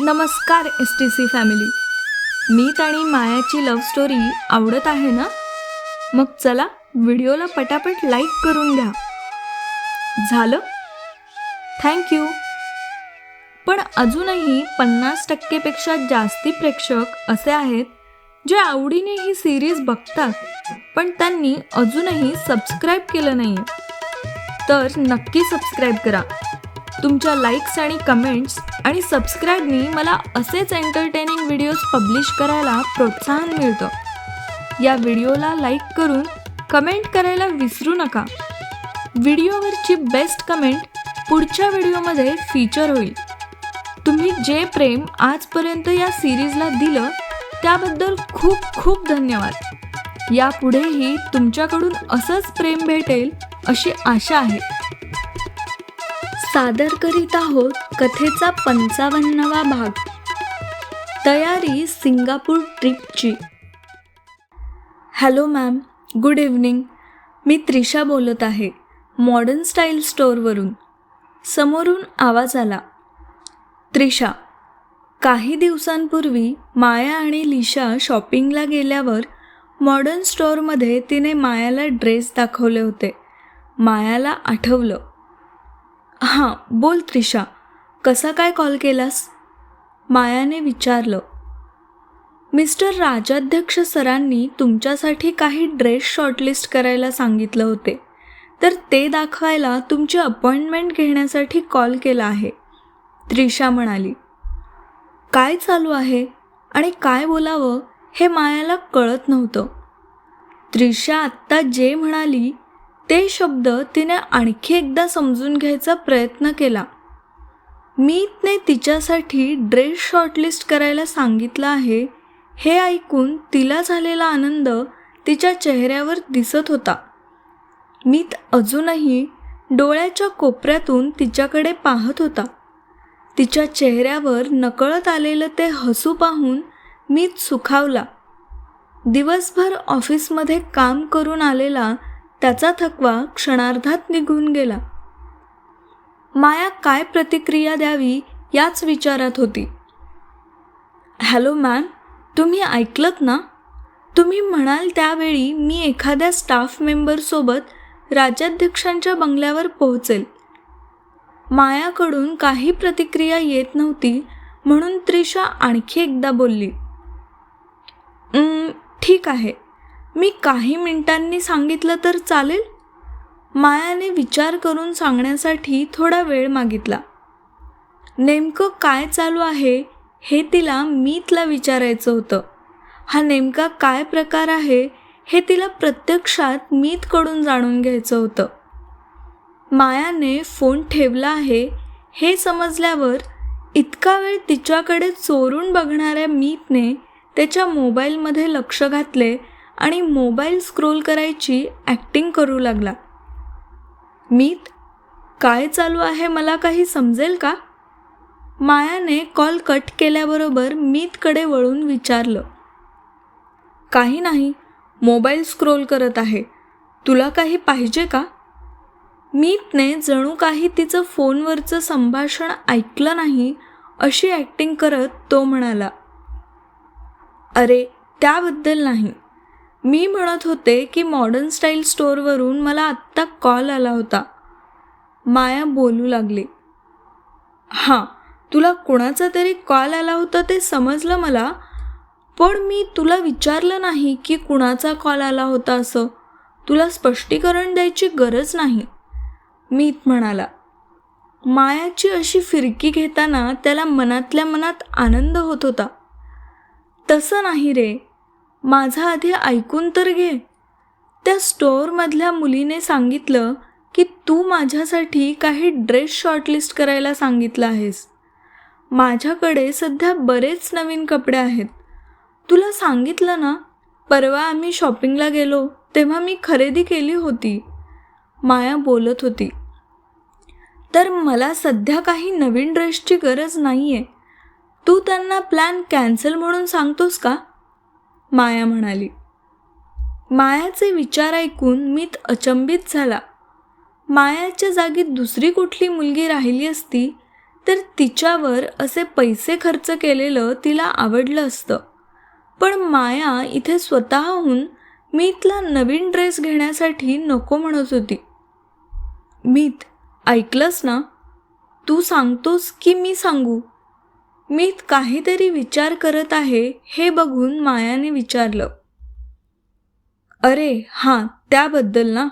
नमस्कार S T C family Meet आणि मायाची लव्ह स्टोरी आवडत आहे ना? मग चला व्हिडिओला पटापट लाईक करून घ्या. झालं? थँक्यू पण अजूनही पन्नास टक्केपेक्षा जास्ती प्रेक्षक असे आहेत जे आवडीने ही सिरीज बघतात पण त्यांनी अजूनही सबस्क्राईब केलं नाही तर नक्की सबस्क्राईब करा. तुमच्या लाईक्स आणि कमेंट्स आणि सबस्क्राईबनी मला असेच एंटरटेनिंग व्हिडिओज पब्लिश करायला प्रोत्साहन मिळतं. या व्हिडिओला लाईक करून कमेंट करायला विसरू नका. व्हिडिओवरची बेस्ट कमेंट पुढच्या व्हिडिओमध्ये फीचर होईल. तुम्ही जे प्रेम आजपर्यंत या सिरीजला दिलं त्याबद्दल खूप खूप धन्यवाद. यापुढेही तुमच्याकडून असंच प्रेम भेटेल अशी आशा आहे. सादर करीत आहोत कथेचा पंचावन्नावा भाग. तयारी Singapore ट्रिपची. Hello ma'am good evening. मी त्रिशा बोलत आहे मॉडर्न स्टाईल स्टोअरवरून. समोरून आवाज आला. त्रिशा काही दिवसांपूर्वी माया आणि लिशा शॉपिंगला गेल्यावर मॉडर्न स्टोअरमध्ये तिने मायाला ड्रेस दाखवले होते. मायाला आठवलं. हां बोल त्रिशा. कसा काय कॉल केलास? मायाने विचारलं. मिस्टर राजाध्यक्ष सरांनी तुमच्यासाठी काही ड्रेस शॉर्टलिस्ट करायला सांगितलं होते. तर ते दाखवायला तुमची अपॉइंटमेंट घेण्यासाठी कॉल केला आहे. त्रिशा म्हणाली काय चालू आहे? आणि काय बोलावं हे मायाला कळत नव्हतं. त्रिशा आत्ता जे म्हणाली ते शब्द तिने आणखी एकदा समजून घ्यायचा प्रयत्न केला. मीतने तिच्यासाठी ड्रेस शॉर्टलिस्ट करायला सांगितलं आहे हे ऐकून तिला झालेला आनंद तिच्या चेहऱ्यावर दिसत होता. मीत अजूनही डोळ्याच्या कोपऱ्यातून तिच्याकडे पाहत होता. तिच्या चेहऱ्यावर नकळत आलेलं ते हसू पाहून मीत सुखावला. दिवसभर ऑफिसमध्ये काम करून आलेला त्याचा थकवा क्षणार्धात निघून गेला. माया काय प्रतिक्रिया द्यावी याच विचारात होती. हॅलो मॅम तुम्ही ऐकलत ना? तुम्ही म्हणाल त्यावेळी मी एखाद्या स्टाफ मेंबरसोबत राज्याध्यक्षांच्या बंगल्यावर पोहोचेल. मायाकडून काही प्रतिक्रिया येत नव्हती म्हणून त्रिशा आणखी एकदा बोलली. ठीक आहे. मी काही मिनिटांनी सांगितलं तर चालेल? मायाने विचार करून सांगण्यासाठी थोडा वेळ मागितला. नेमकं काय चालू आहे हे तिला मीतला विचारायचं होतं. हा नेमका काय प्रकार आहे हे तिला प्रत्यक्षात मीतकडून जाणून घ्यायचं होतं. मायाने फोन ठेवला आहे हे समजल्यावर इतका वेळ तिच्याकडे चोरून बघणाऱ्या मीतने त्याच्या मोबाईलमध्ये लक्ष घातले आणि मोबाईल स्क्रोल करायची ॲक्टिंग करू लागला. मीत काय चालू आहे मला काही समजेल का? मायाने कॉल कट केल्याबरोबर मीतकडे वळून विचारलं. काही नाही मोबाईल स्क्रोल करत आहे. तुला काही पाहिजे का? मीतने जणू काही तिचं फोनवरचं संभाषण ऐकलं नाही अशी ॲक्टिंग करत तो म्हणाला अरे त्याबद्दल नाही. मी म्हणत होते की मॉडर्न स्टाईल स्टोअरवरून मला आत्ता कॉल आला होता. माया बोलू लागली. हां तुला कुणाचा तरी कॉल आला होता ते समजलं मला पण मी तुला विचारलं नाही की कुणाचा कॉल आला होता असं. तुला स्पष्टीकरण द्यायची गरज नाही. मीत म्हणाला. मायाची अशी फिरकी घेताना त्याला मनातल्या मनात आनंद होत होता. तसं नाही रे माझं आधी ऐकून तर घे. त्या स्टोअरमधल्या मुलीने सांगितलं की तू माझ्यासाठी काही ड्रेस शॉर्टलिस्ट करायला सांगितलं आहेस. माझ्याकडे सध्या बरेच नवीन कपडे आहेत. तुला सांगितलं ना परवा आम्ही शॉपिंगला गेलो तेव्हा मी खरेदी केली होती. माया बोलत होती. तर मला सध्या काही नवीन ड्रेसची गरज नाही आहे तू त्यांना प्लॅन कॅन्सल म्हणून सांगतोस का? माया म्हणाली. मायाचे विचार ऐकून मीत अचंबित झाला. मायाच्या जागी दुसरी कुठली मुलगी राहिली असती तर तिच्यावर असे पैसे खर्च केलेलं तिला आवडलं असतं. पण माया इथे स्वतःहून मीतला नवीन ड्रेस घेण्यासाठी नको म्हणत होती. मीत ऐकलंस ना? तू सांगतोस की मी सांगू? मी काहीतरी विचार करत आहे हे बघून मायाने विचारलं. अरे हां त्याबद्दल ना?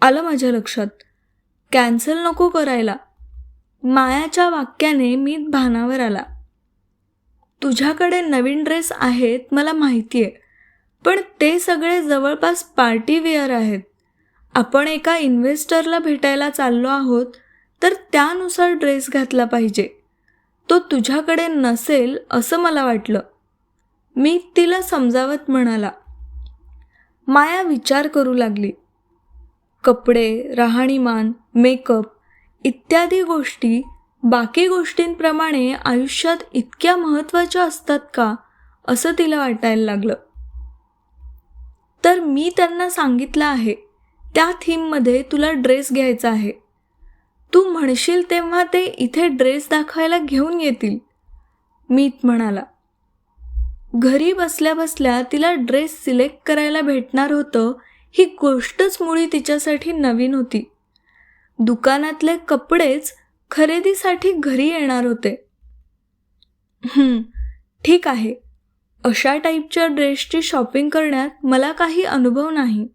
आलं माझ्या लक्षात. कॅन्सल नको करायला. मायाच्या वाक्याने मी भानावर आला. तुझ्याकडे नवीन ड्रेस आहेत मला माहिती आहे पण ते सगळे जवळपास पार्टी वेअर आहेत. आपण एका इन्व्हेस्टरला भेटायला चाललो आहोत तर त्यानुसार ड्रेस घातला पाहिजे. तो तुझ्याकडे नसेल असं मला वाटलं. मी तिला समजावत म्हणाला माया विचार करू लागली. कपडे राहणीमान मेकअप इत्यादी गोष्टी बाकी गोष्टींप्रमाणे आयुष्यात इतक्या महत्त्वाच्या असतात का असं तिला वाटायला लागलं. तर मी त्यांना सांगितलं आहे त्या थीममध्ये तुला ड्रेस घ्यायचा आहे. तू म्हणशील तेव्हा ते इथे ड्रेस दाखवायला घेऊन येतील. मीत म्हणाला. घरी बसल्या बसल्या तिला ड्रेस सिलेक्ट करायला भेटणार होतं ही गोष्टच मुळी तिच्यासाठी नवीन होती. दुकानातले कपडेच खरेदीसाठी घरी येणार होते. ठीक आहे. अशा टाईपच्या ड्रेसची शॉपिंग करण्यात मला काही अनुभव नाही.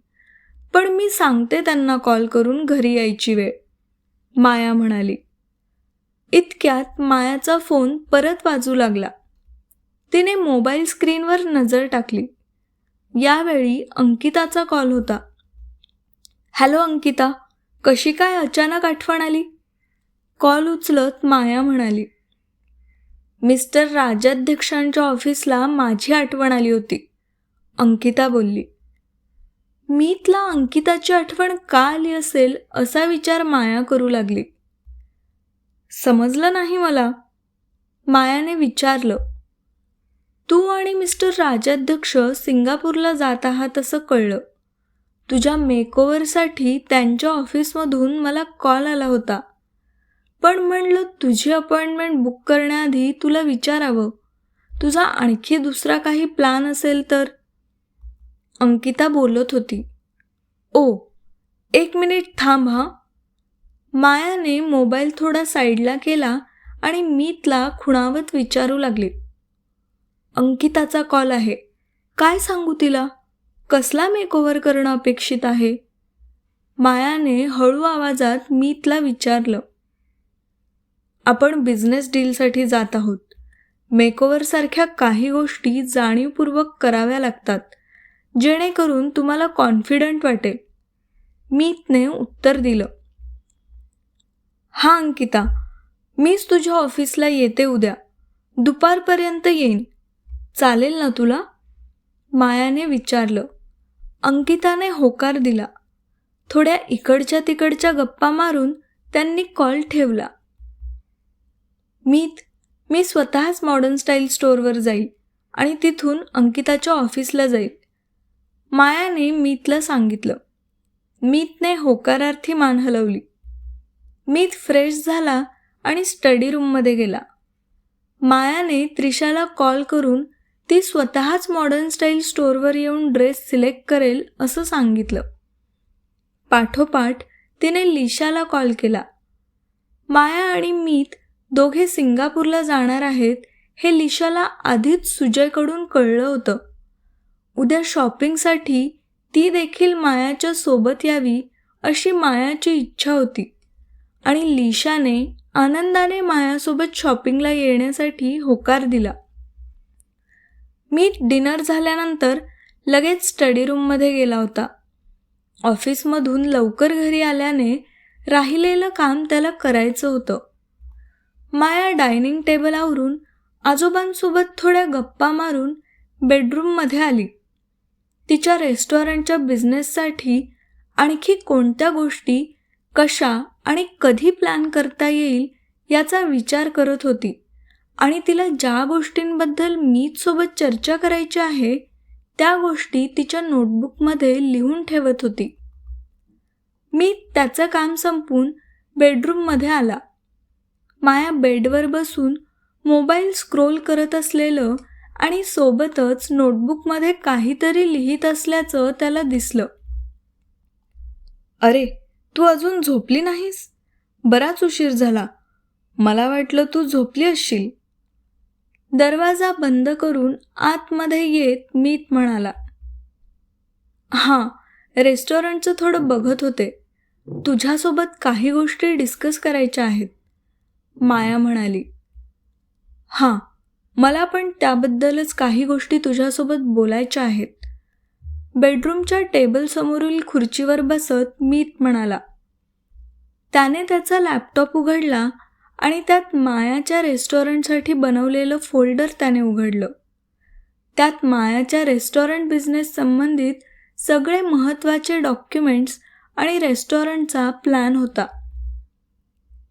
पण मी सांगते त्यांना कॉल करून घरी यायची वेळ. माया म्हणाली. इतक्यात मायाचा फोन परत वाजू लागला. तिने मोबाईल स्क्रीनवर नजर टाकली. यावेळी अंकिताचा कॉल होता. हॅलो अंकिता. कशी काय अचानक आठवण आली? कॉल उचलत माया म्हणाली. मिस्टर राजाध्यक्षांच्या ऑफिसला माझी आठवण आली होती. अंकिता बोलली. मीतला अंकिताची आठवण का आली असेल असा विचार माया करू लागली. समजलं नाही मला. मायाने विचारलं तू आणि मिस्टर राजाध्यक्ष सिंगापूरला जात आहात असं कळलं. तुझ्या मेकओव्हरसाठी त्यांच्या ऑफिसमधून मला कॉल आला होता. पण म्हणलं तुझी अपॉइंटमेंट बुक करण्याआधी तुला विचारावं. तुझा आणखी दुसरा काही प्लॅन असेल तर? अंकिता बोलत होती. ओ एक मिनिट थांब हा. मायाने मोबाईल थोडा साईडला केला आणि मीतला खुणावत विचारू लागले. अंकिताचा कॉल आहे. काय सांगू तिला? कसला मेकओव्हर करणं अपेक्षित आहे? मायाने हळू आवाजात मीतला विचारलं. आपण बिझनेस डीलसाठी जात आहोत. मेकओव्हरसारख्या काही गोष्टी जाणीवपूर्वक कराव्या लागतात. जेणेकरून तुम्हाला कॉन्फिडंट वाटेल. मीतने उत्तर दिलं. हां अंकिता मीच तुझ्या ऑफिसला येते उद्या. दुपारपर्यंत येईन. चालेल ना तुला? मायाने विचारलं. अंकिताने होकार दिला. थोड्या इकडच्या तिकडच्या गप्पा मारून त्यांनी कॉल ठेवला. मीत मी स्वतःच मॉडर्न स्टाईल स्टोअरवर जाईल आणि तिथून अंकिताच्या ऑफिसला जाईल. मायाने मीतला सांगितलं. मीतने होकारार्थी मान हलवली. मीत फ्रेश झाला आणि स्टडी रूममध्ये गेला. मायाने त्रिशाला कॉल करून ती स्वतःच मॉडर्न स्टाईल स्टोअरवर येऊन ड्रेस सिलेक्ट करेल असं सांगितलं. पाठोपाठ तिने लिशाला कॉल केला. माया आणि मीत दोघे सिंगापूरला जाणार आहेत हे लिशाला आधीच सुजयकडून कळलं होतं. उद्या शॉपिंगसाठी ती देखील मायाच्या सोबत यावी अशी मायाची इच्छा होती. आणि लिशाने आनंदाने मायासोबत शॉपिंगला येण्यासाठी होकार दिला. मी डिनर झाल्यानंतर लगेच स्टडी रूममध्ये गेला होता. ऑफिसमधून लवकर घरी आल्याने राहिलेलं काम त्याला करायचं होतं. माया डायनिंग टेबल आवरून आजोबांसोबत थोड्या गप्पा मारून बेडरूममध्ये आली. तिच्या रेस्टॉरंटच्या बिझनेससाठी आणखी कोणत्या गोष्टी कशा आणि कधी प्लॅन करता येईल याचा विचार करत होती. आणि तिला ज्या गोष्टींबद्दल मीचसोबत चर्चा करायची आहे त्या गोष्टी तिच्या नोटबुकमध्ये लिहून ठेवत होती. मी त्याचं काम संपून बेडरूममध्ये आला. माया बेडवर बसून मोबाईल स्क्रोल करत असलेलं आणि सोबतच नोटबुकमध्ये काहीतरी लिहित असल्याचं त्याला दिसलं. अरे तू अजून झोपली नाहीस? बराच उशीर झाला. मला वाटलं तू झोपली असशील. दरवाजा बंद करून आतमध्ये येत मीत म्हणाला हां रेस्टॉरंटचं थोडं बघत होते. तुझ्यासोबत काही गोष्टी डिस्कस करायच्या आहेत. माया म्हणाली हां मला पण त्याबद्दलच काही गोष्टी तुझ्यासोबत बोलायच्या आहेत. बेडरूमच्या टेबलसमोरील खुर्चीवर बसत मीत म्हणाला. त्याने त्याचा लॅपटॉप उघडला आणि त्यात मायाच्या रेस्टॉरंटसाठी बनवलेलं फोल्डर त्याने उघडलं. त्यात मायाच्या रेस्टॉरंट बिझनेस संबंधित सगळे महत्त्वाचे डॉक्युमेंट्स आणि रेस्टॉरंटचा प्लॅन होता.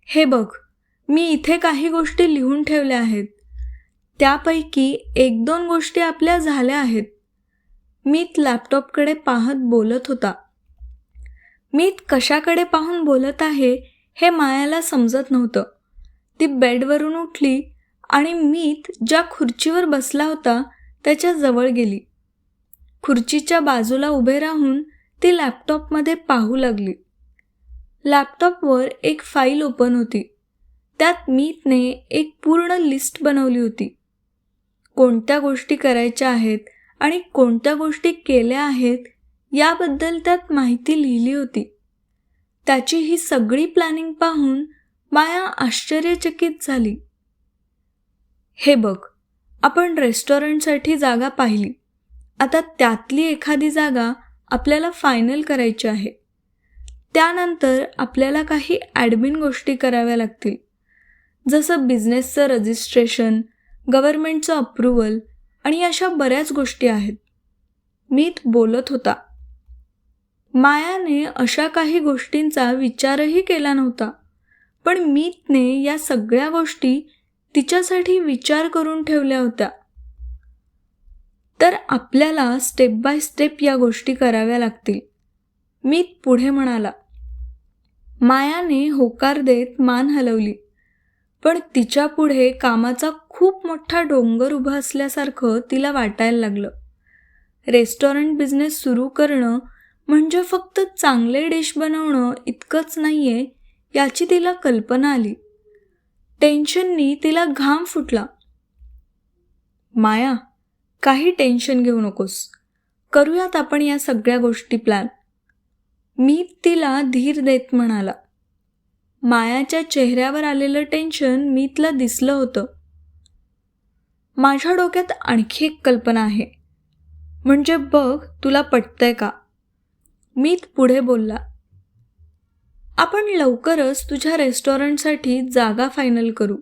हे बघ मी इथे काही गोष्टी लिहून ठेवल्या आहेत. त्यापैकी एक दोन गोष्टी आपल्या झाल्या आहेत. मीत लॅपटॉपकडे पाहत बोलत होता. मीत कशाकडे पाहून बोलत आहे हे मायाला समजत नव्हतं. ती बेडवरून उठली आणि मीत ज्या खुर्चीवर बसला होता त्याच्याजवळ गेली. खुर्चीच्या बाजूला उभे राहून ती लॅपटॉपमध्ये पाहू लागली. लॅपटॉपवर एक फाईल ओपन होती. त्यात मीतने एक पूर्ण लिस्ट बनवली होती. कोणत्या गोष्टी करायच्या आहेत आणि कोणत्या गोष्टी केल्या आहेत याबद्दल त्यात माहिती लिहिली होती. त्याची ही सगळी प्लॅनिंग पाहून माया आश्चर्यचकित झाली. हे बघ आपण रेस्टॉरंटसाठी जागा पाहिली. आता त्यातली एखादी जागा आपल्याला फायनल करायची आहे. त्यानंतर आपल्याला काही ॲडमिन गोष्टी कराव्या लागतील. जसं बिझनेसचं रजिस्ट्रेशन गव्हर्मेंटचं अप्रुव्हल आणि अशा बऱ्याच गोष्टी आहेत. मीत बोलत होता. मायाने अशा काही गोष्टींचा विचारही केला नव्हता. पण मीतने या सगळ्या गोष्टी तिच्यासाठी विचार करून ठेवल्या होत्या. तर आपल्याला स्टेप बाय स्टेप या गोष्टी कराव्या लागतील. मीत पुढे म्हणाला. मायाने होकार देत मान हलवली. पण तिच्या पुढे कामाचा खूप मोठा डोंगर उभा असल्यासारखं तिला वाटायला लागलं. रेस्टॉरंट बिझनेस सुरू करणं म्हणजे फक्त चांगले डिश बनवणं इतकंच नाही आहे याची तिला कल्पना आली. टेन्शननी तिला घाम फुटला. माया काही टेन्शन घेऊ नकोस. करूयात आपण या सगळ्या गोष्टी प्लॅन. मी तिला धीर देत म्हणाला. मायाच्या चेहऱ्यावर आलेलं टेन्शन मी तिला दिसलं होतं. माझ्या डोक्यात आणखी एक कल्पना आहे. म्हणजे बघ तुला पटतंय का? मीत पुढे बोलला. आपण लवकरच तुझ्या रेस्टॉरंटसाठी जागा फायनल करू.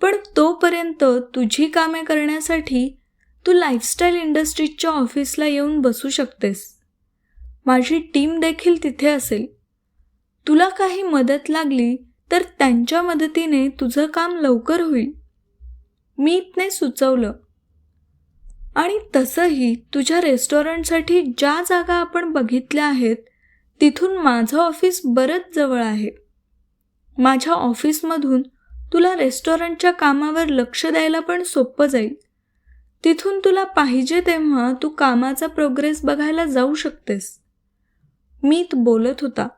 पण तोपर्यंत तुझी कामे करण्यासाठी तू लाईफस्टाईल इंडस्ट्रीजच्या ऑफिसला येऊन बसू शकतेस. माझी टीम देखील तिथे असेल. तुला काही मदत लागली तर त्यांच्या मदतीने तुझं काम लवकर होईल. मीतने सुचवलं. आणि तसंही तुझ्या रेस्टॉरंटसाठी ज्या जागा आपण बघितल्या आहेत तिथून माझं ऑफिस बरंच जवळ आहे. माझ्या ऑफिसमधून तुला रेस्टॉरंटच्या कामावर लक्ष द्यायला पण सोपं जाईल. तिथून तुला पाहिजे तेव्हा तू कामाचा प्रोग्रेस बघायला जाऊ शकतेस. मीत बोलत होता.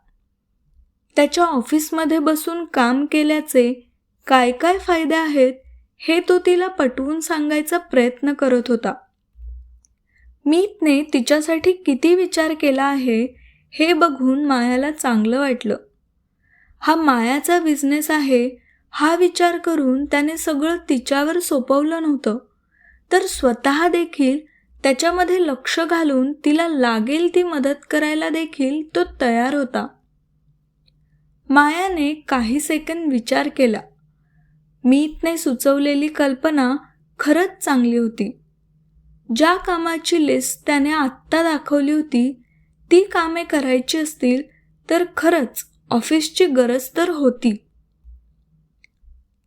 त्याच्या ऑफिसमध्ये बसून काम केल्याचे काय काय फायदे आहेत हे तो तिला पटवून सांगायचा प्रयत्न करत होता. मीतने तिच्यासाठी किती विचार केला आहे हे बघून मायाला चांगलं वाटलं. हा मायाचा बिझनेस आहे हा विचार करून त्याने सगळं तिच्यावर सोपवलं नव्हतं. तर स्वतः देखील त्याच्यामध्ये लक्ष घालून तिला लागेल ती मदत करायला देखील तो तयार होता. मायाने काही सेकंद विचार केला. मीतने सुचवलेली कल्पना खरंच चांगली होती. ज्या कामाची लिस्ट त्याने आत्ता दाखवली होती ती कामे करायची असतील तर खरंच ऑफिसची गरज तर होती.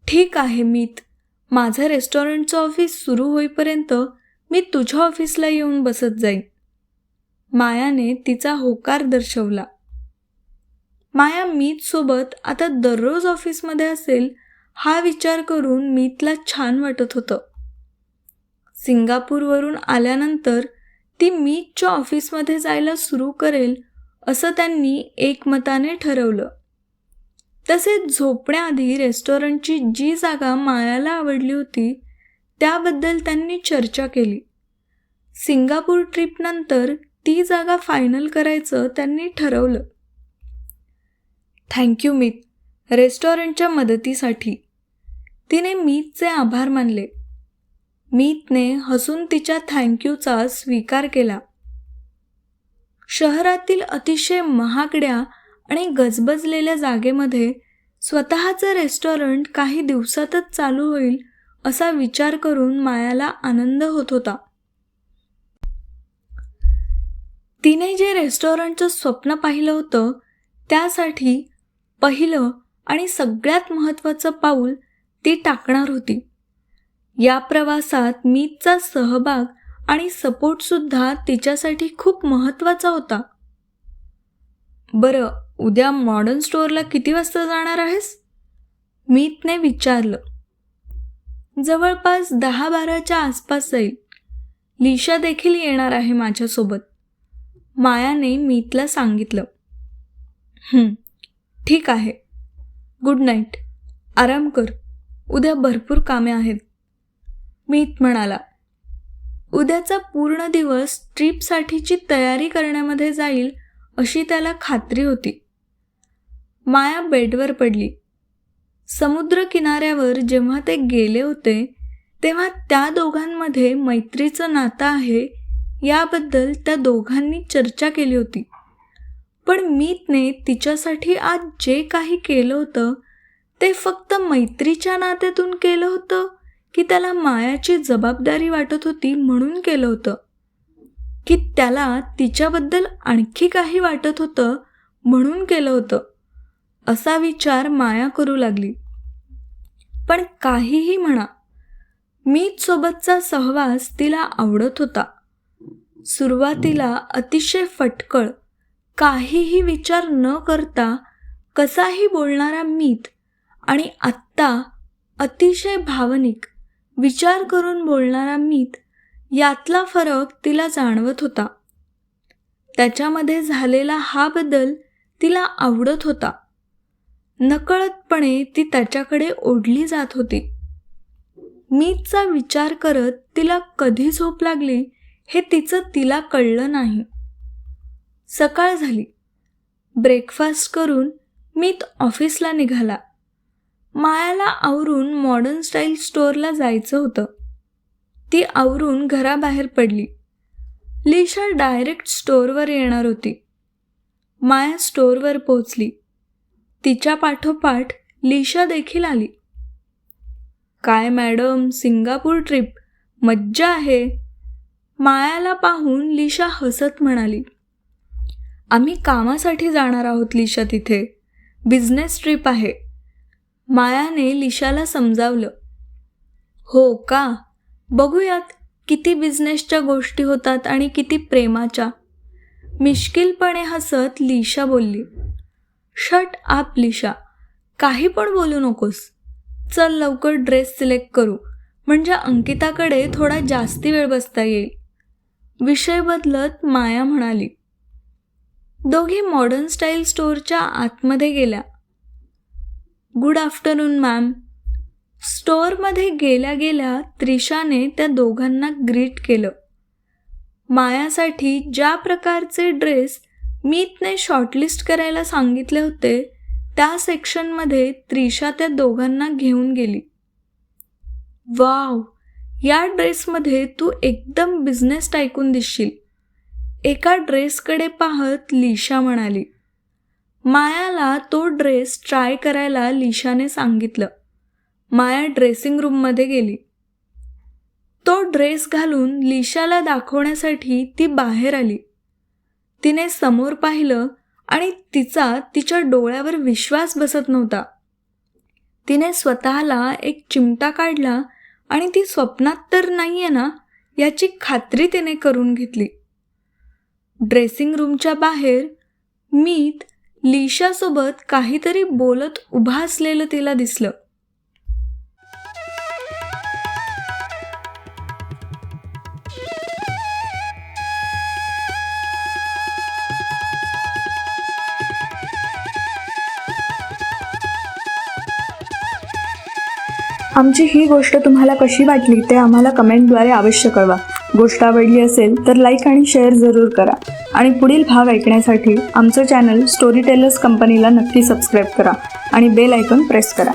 ठीक आहे मीत माझं रेस्टॉरंटचं ऑफिस सुरू होईपर्यंत मी तुझ्या ऑफिसला येऊन बसत जाईन. मायाने तिचा होकार दर्शवला. माया मीत सोबत आता दररोज ऑफिसमध्ये असेल हा विचार करून मीतला छान वाटत होतं. सिंगापूरवरून आल्यानंतर ती मीतच्या ऑफिसमध्ये जायला सुरू करेल असं त्यांनी एकमताने ठरवलं. तसेच झोपण्याआधी रेस्टॉरंटची जी जागा मायाला आवडली होती त्याबद्दल त्यांनी चर्चा केली. सिंगापूर ट्रिपनंतर ती जागा फायनल करायचं त्यांनी ठरवलं. थँक्यू मीत रेस्टॉरंटच्या मदतीसाठी. तिने मीतचे आभार मानले. मीतने हसून तिच्या थँक्यूचा स्वीकार केला. शहरातील अतिशय महागड्या आणि गजबजलेल्या जागेमध्ये स्वतःचं रेस्टॉरंट काही दिवसातच चालू होईल असा विचार करून मायाला आनंद होत होता. तिने जे रेस्टॉरंटचं स्वप्न पाहिलं होतं त्यासाठी पहिलं आणि सगळ्यात महत्त्वाचं पाऊल ती टाकणार होती. या प्रवासात मीतचा सहभाग आणि सपोर्टसुद्धा तिच्यासाठी खूप महत्त्वाचा होता. बरं उद्या मॉडर्न स्टोअरला किती वाजता जाणार आहेस? मीतने विचारलं. जवळपास दहा बाराच्या आसपास जाईल. लिशा देखील येणार आहे माझ्यासोबत. मायाने मीतला सांगितलं. ठीक आहे. गुड नाईट आराम कर. उद्या भरपूर कामे आहेत. मीत म्हणाला. उद्याचा पूर्ण दिवस ट्रीपसाठीची तयारी करण्यामध्ये जाईल अशी त्याला खात्री होती. माया बेडवर पडली. समुद्र किनाऱ्यावर जेव्हा ते गेले होते तेव्हा त्या दोघांमध्ये मैत्रीचं नातं आहे याबद्दल त्या दोघांनी चर्चा केली होती. पण मीतने तिच्यासाठी आज जे काही केलं होतं ते फक्त मैत्रीच्या नात्यातून केलं होतं की त्याला मायाची जबाबदारी वाटत होती म्हणून केलं होतं? की त्याला तिच्याबद्दल आणखी काही वाटत होतं म्हणून केलं होतं? असा विचार माया करू लागली. पण काहीही म्हणा मीत सोबतचा सहवास तिला आवडत होता. सुरुवातीला अतिशय फटकळ काहीही विचार न करता कसाही बोलणारा मीत आणि आत्ता अतिशय भावनिक विचार करून बोलणारा मीत यातला फरक तिला जाणवत होता. त्याच्यामध्ये झालेला हा बदल तिला आवडत होता. नकळतपणे ती त्याच्याकडे ओढली जात होती. मीतचा विचार करत तिला कधी झोप लागली हे तिचं तिला कळलं नाही. सकाळ झाली. ब्रेकफास्ट करून मीत ऑफिसला निघाला. मायाला आवरून मॉडर्न स्टाईल स्टोअरला जायचं होतं. ती आवरून घराबाहेर पडली. लिशा डायरेक्ट स्टोअरवर येणार होती. माया स्टोअरवर पोचली तिच्या पाठोपाठ लिशा देखील आली. काय मॅडम सिंगापूर ट्रिप? मज्जा आहे. मायाला पाहून लिशा हसत म्हणाली. आम्ही कामासाठी जाणार आहोत लिशा तिथे. बिझनेस ट्रिप आहे. मायाने लिशाला समजावलं. हो का? बघूयात किती बिझनेसच्या गोष्टी होतात आणि किती प्रेमाच्या. मिश्किलपणे हसत लिशा बोलली. शट आप लिशा. काही पण बोलू नकोस. चल लवकर ड्रेस सिलेक्ट करू. म्हणजे अंकिताकडे थोडा जास्ती वेळ बसता येईल. विषय बदलत माया म्हणाली. दोघी मॉडर्न स्टाईल स्टोअरच्या आतमध्ये गेल्या. गुड आफ्टरनून मॅम स्टोअरमध्ये गेल्या गेल्या त्रिशाने त्या दोघांना ग्रीट केलं. मायासाठी ज्या प्रकारचे ड्रेस मीतने शॉर्टलिस्ट करायला सांगितले होते त्या सेक्शनमध्ये त्रिशा त्या दोघांना घेऊन गेली. वाव या ड्रेसमध्ये तू एकदम बिझनेस टायकून दिसशील. एका ड्रेसकडे पाहत लिशा म्हणाली मायाला तो ड्रेस ट्राय करायला लिशाने सांगितलं. माया ड्रेसिंग रूममध्ये गेली. तो ड्रेस घालून लिशाला दाखवण्यासाठी ती बाहेर आली. तिने समोर पाहिलं आणि तिचा तिच्या डोळ्यावर विश्वास बसत नव्हता. तिने स्वतःला एक चिमटा काढला आणि ती स्वप्नात तर नाही आहे ना याची खात्री तिने करून घेतली. ड्रेसिंग रूमच्या बाहेर मीत लिशासोबत काहीतरी बोलत उभा असलेलं तिला दिसलं. आमची ही गोष्ट तुम्हाला कशी वाटली ते आम्हाला कमेंटद्वारे अवश्य कळवा. गोष्ट आवडली असेल तर लाईक आणि शेअर जरूर करा. आणि पुढील भाग ऐकण्यासाठी आमचं चॅनल स्टोरी टेलर्स कंपनीला नक्की सबस्क्राईब करा आणि बेल आयकॉन प्रेस करा.